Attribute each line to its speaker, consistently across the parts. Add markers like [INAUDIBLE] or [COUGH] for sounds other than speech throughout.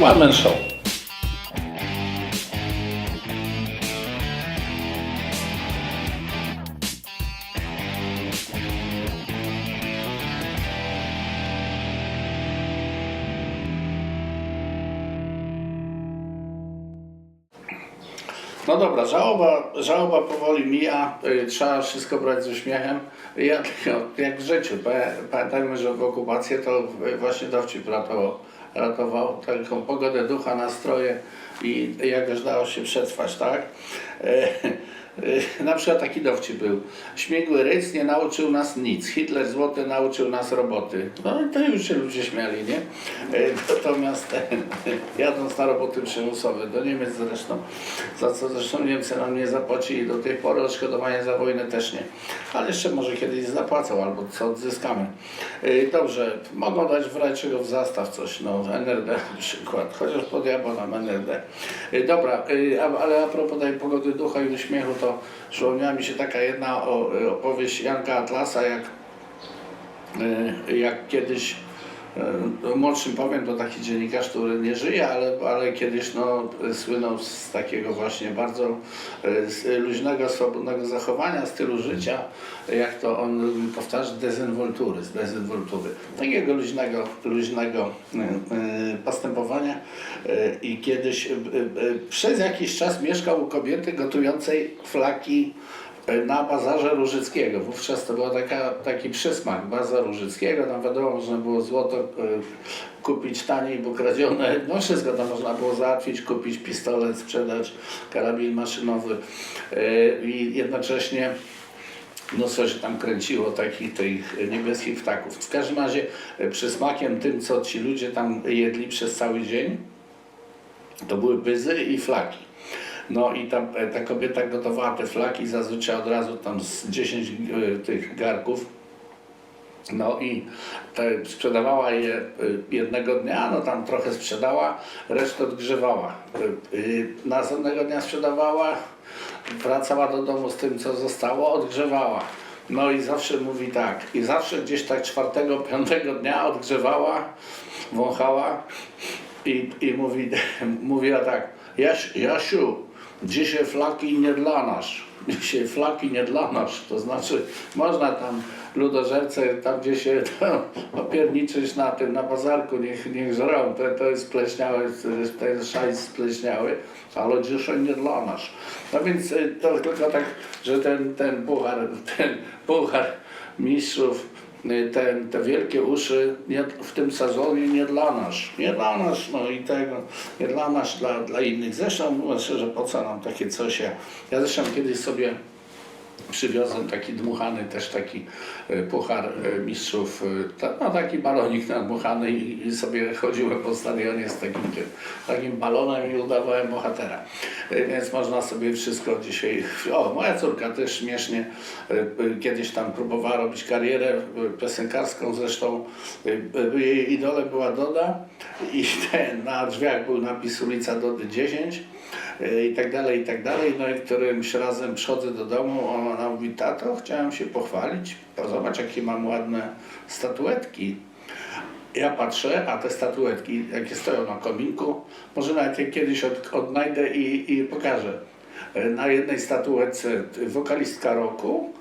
Speaker 1: One Man Show. No dobra, żałoba, żałoba powoli mija, y, trzeba wszystko brać z uśmiechem. Ja, [LAUGHS] jak w życiu, pa- pamiętajmy, że w okupację to y, właśnie dowcip ratował, ratował taką pogodę ducha, nastroje i jakoś dało się przetrwać, tak? Y, Na przykład taki dowcip był. Śmigły ryc nie nauczył nas nic. Hitler złoty nauczył nas roboty. No i to już się ludzie śmiali, nie? Y, Natomiast [LAUGHS] jadąc na roboty przymusowe do Niemiec zresztą, za co zresztą Niemcy nam nie zapłacili do tej pory, odszkodowanie za wojnę też nie. Ale jeszcze może kiedyś zapłacą albo co odzyskamy. Y, Dobrze, mogą dać w razie czego w zastaw coś, no NRD na przykład, chociaż pod nam NRD. Dobra, ale a propos tej pogody ducha i uśmiechu, to przypomniała mi się taka jedna o- opowieść Janka Atlasa, jak y, jak kiedyś młodszym powiem, to taki dziennikarz, który nie żyje, ale, ale kiedyś no, słynął z takiego właśnie bardzo z luźnego, swobodnego zachowania, stylu życia, jak to on lubi powtarzać, dezynwoltury, z dezynwoltury. Takiego luźnego, luźnego y, postępowania i kiedyś przez jakiś czas mieszkał u kobiety gotującej flaki na bazarze Różyckiego. Wówczas to był taki przysmak bazar Różyckiego. Tam wiadomo, można było złoto e, kupić taniej, bo kradzione. No wszystko tam można było załatwić, kupić pistolet, sprzedać karabin maszynowy e, i jednocześnie mnóstwo się tam kręciło takich tych niebieskich ptaków. W każdym razie e, przysmakiem tym, co ci ludzie tam jedli przez cały dzień, to były byzy i flaki. No i ta, ta kobieta gotowała te flaki zazwyczaj od razu tam z 10 y, tych garków. No i te, sprzedawała je y, jednego dnia, no tam trochę sprzedała, resztę odgrzewała. Y, Następnego dnia sprzedawała, wracała do domu z tym, co zostało, odgrzewała. No i zawsze mówi tak, i zawsze gdzieś tak czwartego, piątego dnia odgrzewała, wąchała i, i mówi, [LAUGHS] mówiła tak, Jasiu, dzisiaj flaki nie dla nas. Dzisiaj flaki nie dla nas, to znaczy można tam ludożerce, tam gdzie się tam opierniczyć na tym, na bazarku, niech, niech żrą, to, to jest spleśniałe, to jest szajs spleśniały, ale dzisiaj nie dla nas. No więc y, to tylko tak, że ten, ten puchar, ten puchar mistrzów y, ten, te wielkie uszy nie, w tym sezonie nie dla nas, nie dla nas, no i tego, nie dla nas, dla, dla innych. Zresztą mówiąc szczerze, po co nam takie coś? Ja, ja zresztą kiedyś sobie przywiozłem taki dmuchany też taki e, puchar e, mistrzów, e, no taki balonik nadmuchany i, sobie chodziłem po stadionie z takim, takim balonem i udawałem bohatera. Więc można sobie wszystko dzisiaj... O, moja córka też śmiesznie kiedyś tam próbowała robić karierę piosenkarską, zresztą jej idolem była Doda i [LAUGHS] ten, na drzwiach był napis ulica Dody 10 e, i tak dalej, i tak dalej. No i którymś razem przychodzę do domu, ona mówi, tato, chciałem się pochwalić, zobacz jakie mam ładne statuetki. Ja patrzę, a te statuetki, jakie stoją na kominku, może nawet je kiedyś od, odnajdę i, i pokażę. Na jednej statuetce wokalistka roku,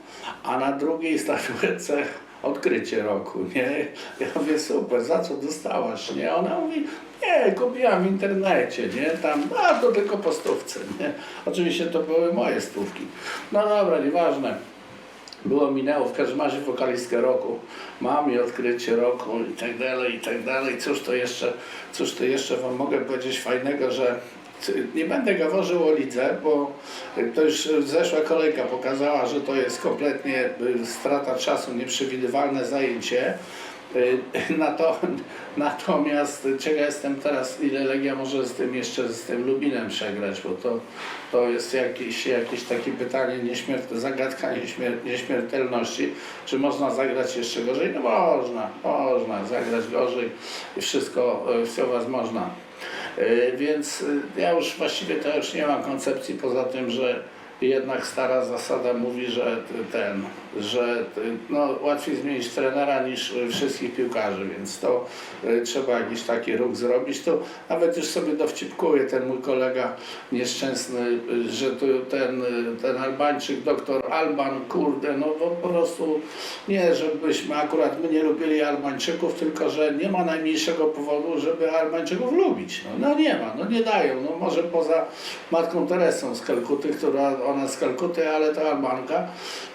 Speaker 1: a na drugiej statuetce odkrycie roku, nie? Ja mówię, super, za co dostałaś, nie? Ona mówi, nie, kupiłam w internecie, nie? Tam, a to tylko po stówce, nie? Oczywiście to były moje stówki. No dobra, nieważne. Było, minęło, w każdym razie wokalistkę roku. Mam i odkrycie roku i tak dalej, i tak dalej. Cóż to jeszcze, cóż to jeszcze wam mogę powiedzieć fajnego, że nie będę gaworzył o lidze, bo to już zeszła kolejka pokazała, że to jest kompletnie y, strata czasu, nieprzewidywalne zajęcie. Y, [LAUGHS] Na to, natomiast ciekaw jestem teraz, ile Legia może z tym jeszcze z tym Lubinem przegrać, bo to, to jest jakieś, jakieś takie pytanie, nieśmiert, zagadka nieśmier, nieśmiertelności. Czy można zagrać jeszcze gorzej? No można, można zagrać gorzej i wszystko, wszystko was można. Y, Więc y, ja już właściwie to już nie mam koncepcji poza tym, że jednak stara zasada mówi, że ten, że no, łatwiej zmienić trenera niż wszystkich piłkarzy, więc to y, trzeba jakiś taki ruch zrobić. To nawet już sobie dowcipkuje ten mój kolega nieszczęsny, y, że tu ten, y, ten Albańczyk, doktor Alban, kurde, no po prostu nie, żebyśmy akurat my nie lubili Albańczyków, tylko że nie ma najmniejszego powodu, żeby Albańczyków lubić. No, no nie ma, no nie dają. No może poza matką Teresą z Kalkuty, która ona z Kalkuty, ale to Albanka,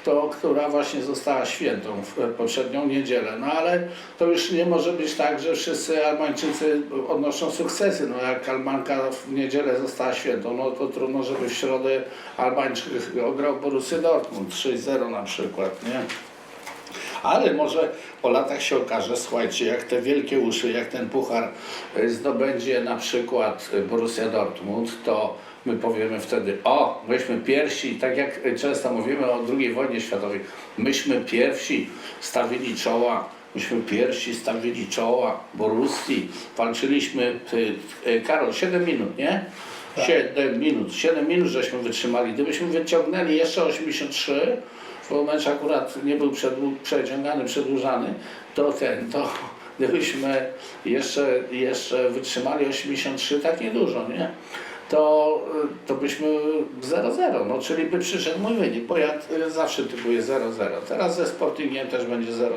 Speaker 1: to która właśnie została świętą w poprzednią niedzielę. No ale to już nie może być tak, że wszyscy Albańczycy odnoszą sukcesy. No jak Albanka w niedzielę została świętą, no to trudno, żeby w środę Albańczyk ograł Borussię Dortmund 3-0 na przykład, nie? Ale może po latach się okaże, słuchajcie, jak te wielkie uszy, jak ten puchar y, zdobędzie na przykład Borussia Dortmund, to my powiemy wtedy, o, myśmy pierwsi, tak jak często mówimy o II wojnie światowej, myśmy pierwsi stawili czoła, myśmy pierwsi stawili czoła Borussii, walczyliśmy, ty, y, Karol, 7 minut, nie? 7 minut, 7 minut żeśmy wytrzymali. Gdybyśmy wyciągnęli jeszcze 83, bo mecz akurat nie był przeciągany, przedłużany, to ten, to gdybyśmy jeszcze, jeszcze wytrzymali 83, tak niedużo, nie? To, y, to byśmy 0-0, no czyli by przyszedł mój wynik, bo ja y, zawsze typuję 0-0. Teraz ze Sportingiem też będzie 0-0.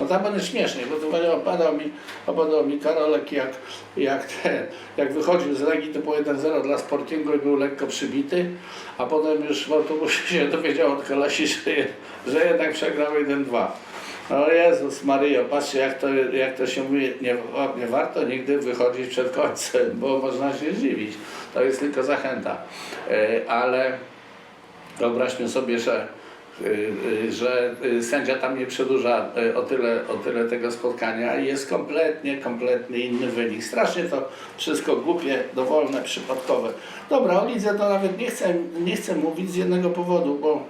Speaker 1: No tam będzie śmiesznie, bo będzie opadał mi, opadał mi Karolek jak, jak, ten, jak wychodził z Legii typu 1-0 dla Sportingu i był lekko przybity, a potem już w autobusie się dowiedział od Kalasi, że, że jednak przegrał 1-2. No Jezus Maryjo, patrzcie jak to, jak to się mówi, nie, nie warto nigdy wychodzić przed końcem, bo można się zdziwić. To jest tylko zachęta. E, Ale wyobraźmy sobie, że, y, y, że sędzia tam nie przedłuża o tyle, o tyle tego spotkania i jest kompletnie, kompletnie inny wynik. Strasznie to wszystko głupie, dowolne, przypadkowe. Dobra, o lidze to nawet nie chcę, nie chcę mówić z jednego powodu, bo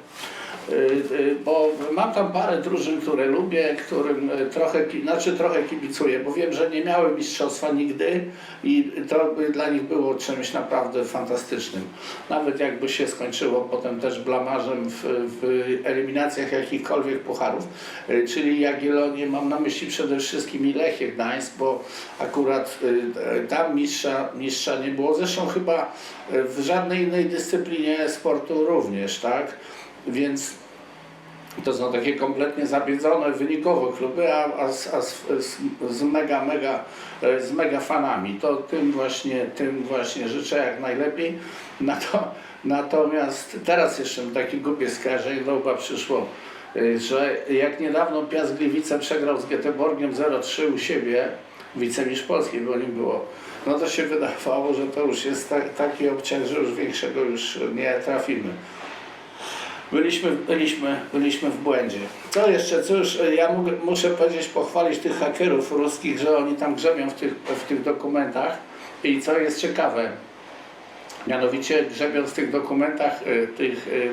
Speaker 1: bo mam tam parę drużyn, które lubię, którym y, trochę, znaczy trochę kibicuję, bo wiem, że nie miały mistrzostwa nigdy i to by dla nich było czymś naprawdę fantastycznym. Nawet jakby się skończyło potem też blamarzem w, w eliminacjach jakichkolwiek pucharów, Y, czyli Jagiellonię mam na myśli przede wszystkim i Lechie Gdańsk, bo akurat y, y, tam mistrza, mistrza nie było. Zresztą chyba y, w żadnej innej dyscyplinie sportu również, tak? Więc to są takie kompletnie zabiedzone wynikowo kluby, a, a, z, a z, z, mega, mega, e, z mega fanami. To tym właśnie, tym właśnie życzę jak najlepiej. Nato, natomiast teraz jeszcze takie głupie skojarzenie do łba przyszło, e, że jak niedawno Piast Gliwice przegrał z Göteborgiem 0-3 u siebie, wicemistrz Polski, bo nie było, no to się wydawało, że to już jest tak, taki obciach, że już większego już nie trafimy. Byliśmy, byliśmy, byliśmy w błędzie. Co jeszcze, cóż, ja mógł, muszę powiedzieć, pochwalić tych hakerów ruskich, że oni tam grzebią w tych, w tych dokumentach. I co jest ciekawe, mianowicie grzebiąc w tych dokumentach y, tych y,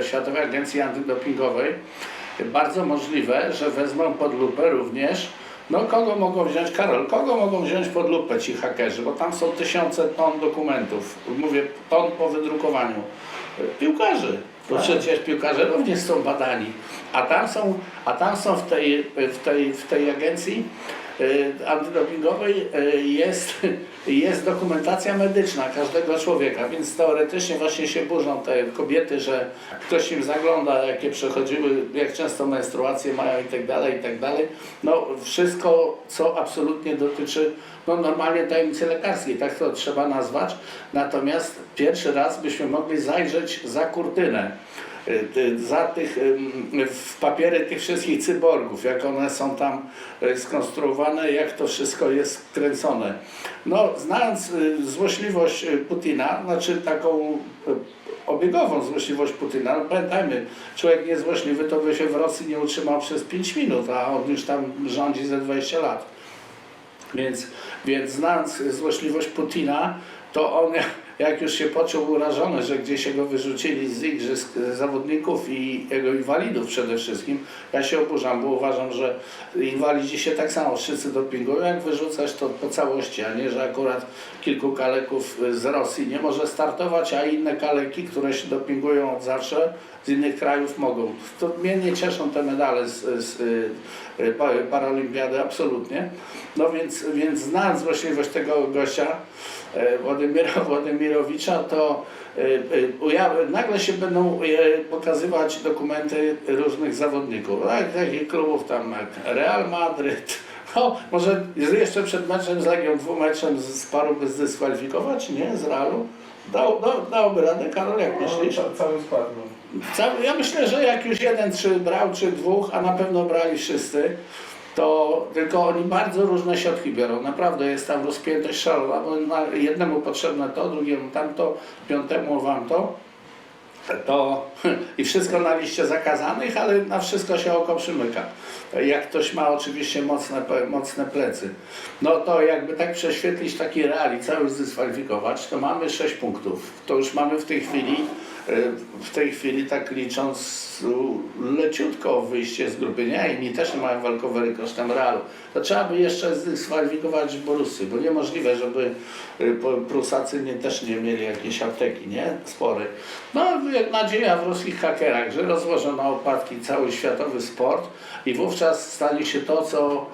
Speaker 1: y, Światowej Agencji Antydopingowej, bardzo możliwe, że wezmą pod lupę również, no kogo mogą wziąć, Karol, kogo mogą wziąć pod lupę ci hakerzy, bo tam są tysiące ton dokumentów, mówię ton po wydrukowaniu, piłkarzy, bo przecież piłkarze również są badani, a tam są, a tam są w tej, w tej, w tej agencji antydopingowej y, jest, [LAUGHS] jest dokumentacja medyczna każdego człowieka, więc teoretycznie właśnie się burzą te kobiety, że ktoś im zagląda, jakie przechodziły, jak często menstruacje mają i tak dalej, i tak. No wszystko, co absolutnie dotyczy no normalnie tajemnicy lekarskiej, tak to trzeba nazwać. Natomiast pierwszy raz byśmy mogli zajrzeć za kurtynę za tych, ym, w papiery tych wszystkich cyborgów, jak one są tam y, skonstruowane, jak to wszystko jest kręcone. No, znając y, złośliwość y, Putina, znaczy taką y, obiegową złośliwość Putina, no pamiętajmy, człowiek niezłośliwy to by się w Rosji nie utrzymał przez 5 minut, a on już tam rządzi ze 20 lat. Więc, więc znając złośliwość Putina, to on jak już się poczuł urażony, że gdzieś się go wyrzucili z igrzysk zawodników i jego inwalidów przede wszystkim, ja się oburzam, bo uważam, że inwalidzi się tak samo wszyscy dopingują, jak wyrzucać to po całości, a nie, że akurat kilku kaleków z Rosji nie może startować, a inne kaleki, które się dopingują od zawsze, z innych krajów mogą. To mnie nie cieszą te medale z, z y, y, pa- paralimpiady, absolutnie. No więc, więc znając złośliwość tego gościa, Władimira [LAUGHS] Władimirowicza, to nagle się będą pokazywać dokumenty różnych zawodników, tak, takich klubów tam jak Real Madryt, no, może jeszcze przed meczem z Legią dwumeczem z, z paru by zdyskwalifikować, nie? Z Realu? Dał, dał, dałby radę, Karol, jak myślisz?
Speaker 2: No, ca- cały skład. No.
Speaker 1: Cały, ja myślę, że jak już jeden czy brał, czy dwóch, a na pewno brali wszyscy, to tylko oni bardzo różne środki biorą. Naprawdę jest tam rozpiętość szalona, bo jednemu potrzebne to, drugiemu tamto, piątemu wam to. To i wszystko na liście zakazanych, ale na wszystko się oko przymyka. Jak ktoś ma oczywiście mocne, mocne plecy. No to jakby tak prześwietlić taki real cały zdyskwalifikować, to mamy 6 punktów. To już mamy w tej chwili, w tej chwili tak licząc leciutko wyjście z grupy. Nie, inni też nie mają walkowery kosztem realu. To trzeba by jeszcze zdyskwalifikować Borussy, bo niemożliwe, żeby y, Prusacy nie, też nie mieli jakiejś apteki, nie? Spory. No, jak nadzieja w ruskich hakerach, że rozłożą na opadki cały światowy sport i wówczas stanie się to, co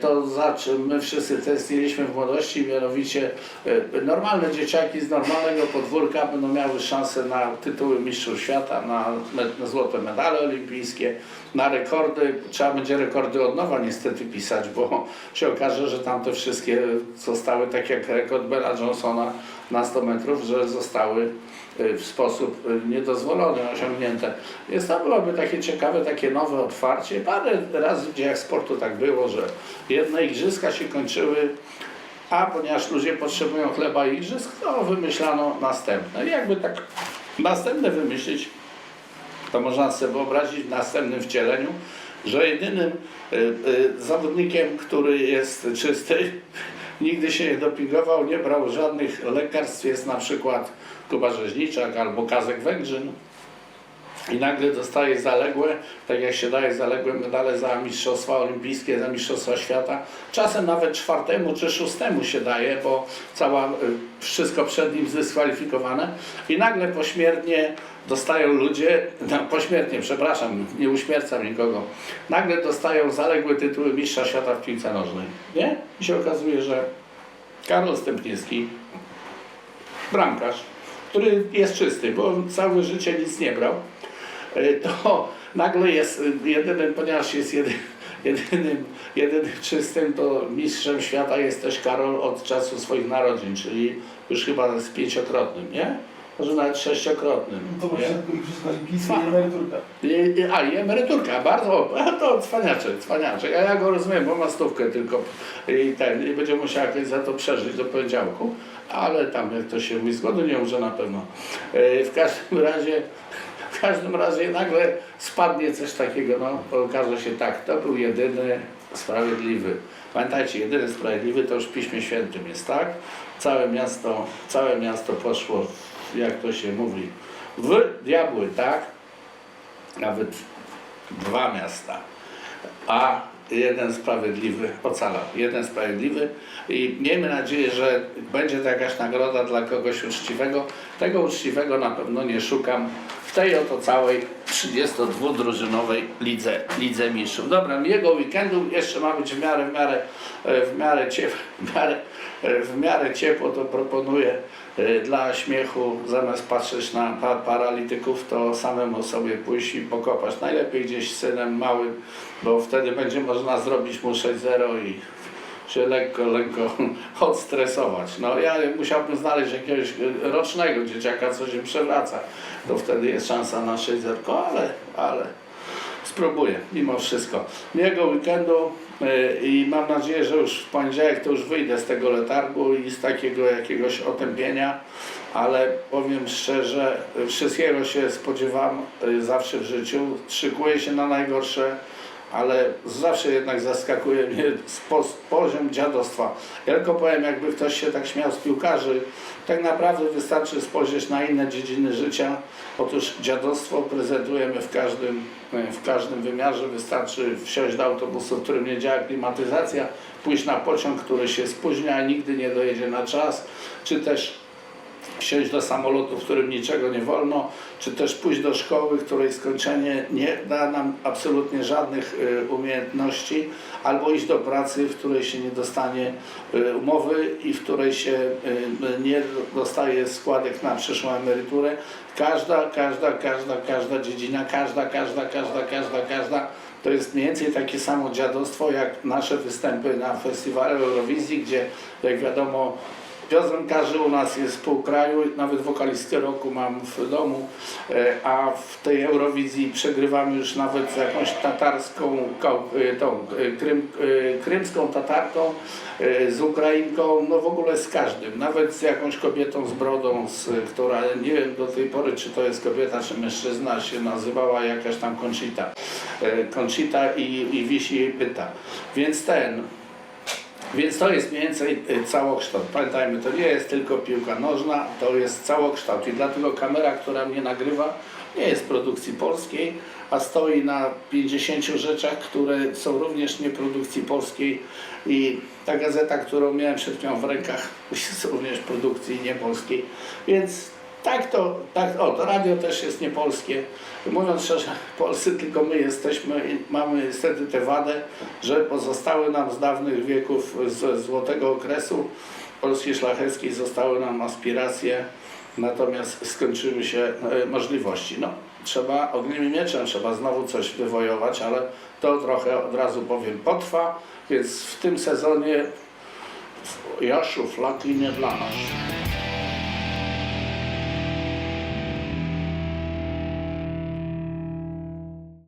Speaker 1: to za czym my wszyscy tęskniliśmy w młodości, mianowicie y, normalne dzieciaki z normalnego podwórka będą miały szansę na tytuły mistrzów świata, na, na złote medale olimpijskie, na rekordy. Trzeba będzie rekordy od nowa niestety pisać, bo się okaże, że tamte wszystkie zostały tak jak rekord Bena Johnsona na 100 metrów, że zostały y, w sposób niedozwolony osiągnięte. Więc to byłoby takie ciekawe, takie nowe otwarcie. Parę razy w dziejach sportu tak było, że jedne igrzyska się kończyły, a ponieważ ludzie potrzebują chleba i igrzysk, to wymyślano następne. I jakby tak następne wymyślić, to można sobie wyobrazić w następnym wcieleniu, że jedynym y, y, zawodnikiem, który jest czysty, [LAUGHS] nigdy się nie dopingował, nie brał żadnych lekarstw, jest na przykład Kuba Rzeźniczak albo Kazek Węgrzyn. I nagle dostaje zaległe, tak jak się daje zaległe medale za Mistrzostwa Olimpijskie, za Mistrzostwa Świata. Czasem nawet czwartemu czy szóstemu się daje, bo cała, y, wszystko przed nim zdyskwalifikowane. I nagle pośmiertnie dostają ludzie, no, pośmiertnie, przepraszam, nie uśmiercam nikogo, nagle dostają zaległe tytuły Mistrza Świata w piłce nożnej. Nie? I się okazuje, że Karol Stępniewski, bramkarz, który jest czysty, bo całe życie nic nie brał, to nagle jest y, jedynym, ponieważ jest jedy, jedynym, jedynym czystym, to mistrzem świata jest też Karol od czasu swoich narodzin, czyli już chyba z pięciokrotnym, nie? Może nawet sześciokrotnym.
Speaker 2: To
Speaker 1: nie?
Speaker 2: właśnie Igrzyska i emeryturka.
Speaker 1: A i emeryturka, bardzo, to cwaniaczek, cwaniaczek, a ja go rozumiem, bo ma stówkę tylko i ten, i będzie musiał jakoś za to przeżyć do poniedziałku, ale tam jak to się mówi, z głodu nie umrze na pewno. E, W każdym razie, w każdym razie nagle spadnie coś takiego, no okaże się tak, to był jedyny sprawiedliwy. Pamiętajcie, jedyny sprawiedliwy to już w Piśmie Świętym jest, tak? Całe miasto, całe miasto poszło, jak to się mówi, w diabły, tak? nawet dwa miasta, a jeden sprawiedliwy ocalał. Jeden sprawiedliwy i miejmy nadzieję, że będzie to jakaś nagroda dla kogoś uczciwego. Tego uczciwego na pewno nie szukam w tej oto całej 32-drużynowej lidze, lidze mistrzów. Dobra, jego weekendu jeszcze ma być w miarę, w miarę, e, w miarę, ciepło, [LAUGHS] w miarę, e, w miarę ciepło, to proponuję dla śmiechu zamiast patrzeć na pa paralityków, to samemu sobie pójść i pokopać. Najlepiej gdzieś synem małym, bo wtedy będzie można zrobić mu 6-0 i się lekko, lekko [LAUGHS] odstresować. No ja musiałbym znaleźć jakiegoś e, rocznego dzieciaka, co się przewraca. To wtedy jest szansa na 6-0, ale, ale spróbuję mimo wszystko. Miłego weekendu y, i mam nadzieję, że już w poniedziałek to już wyjdę z tego letargu i z takiego jakiegoś otępienia, ale powiem szczerze, wszystkiego się spodziewam y, zawsze w życiu. Szykuję się na najgorsze, ale zawsze jednak zaskakuje mnie poziom dziadostwa. Ja tylko powiem, jakby ktoś się tak śmiał z piłkarzy, tak naprawdę wystarczy spojrzeć na inne dziedziny życia. Otóż dziadostwo prezentujemy w każdym, w każdym wymiarze. Wystarczy wsiąść do autobusu, w którym nie działa klimatyzacja, pójść na pociąg, który się spóźnia, a nigdy nie dojedzie na czas, czy też wsiąść do samolotu, w którym niczego nie wolno, czy też pójść do szkoły, której skończenie nie da nam absolutnie żadnych y, umiejętności, albo iść do pracy, w której się nie dostanie y, umowy i w której się y, nie dostaje składek na przyszłą emeryturę. Każda, każda, każda, każda dziedzina, każda, każda, każda, każda, każda to jest mniej więcej takie samo dziadostwo jak nasze występy na festiwalu Eurowizji, gdzie jak wiadomo Piosenkarzy u nas jest pół kraju, nawet wokalistkę roku mam w domu, e, a w tej Eurowizji przegrywamy już nawet z jakąś tatarską, e, tą e, krym, krymską tatarką, z Ukrainką, no w ogóle z każdym, nawet z jakąś kobietą z brodą, z, która nie wiem do tej pory czy to jest kobieta czy mężczyzna, się nazywała jakaś tam Conchita. Conchita i, i wisi jej pyta. Więc ten, więc to jest mniej więcej y, całokształt. Pamiętajmy, to nie jest tylko piłka nożna, to jest całokształt. I dlatego kamera, która mnie nagrywa, nie jest produkcji polskiej, a stoi na 50 rzeczach, które są również nie produkcji polskiej. I ta gazeta, którą miałem przed chwilą w rękach, [LAUGHS] jest również produkcji nie polskiej. Więc tak to, tak, o, to radio też jest niepolskie. Mówiąc szczerze, Polscy tylko my jesteśmy mamy niestety tę wadę, że pozostały nam z dawnych wieków, z złotego okresu Polski Szlacheckiej zostały nam aspiracje, natomiast skończyły się e, możliwości. No, trzeba ogniem i mieczem, trzeba znowu coś wywojować, ale to trochę od razu powiem potrwa, więc w tym sezonie Jaszów Laki nie dla nas.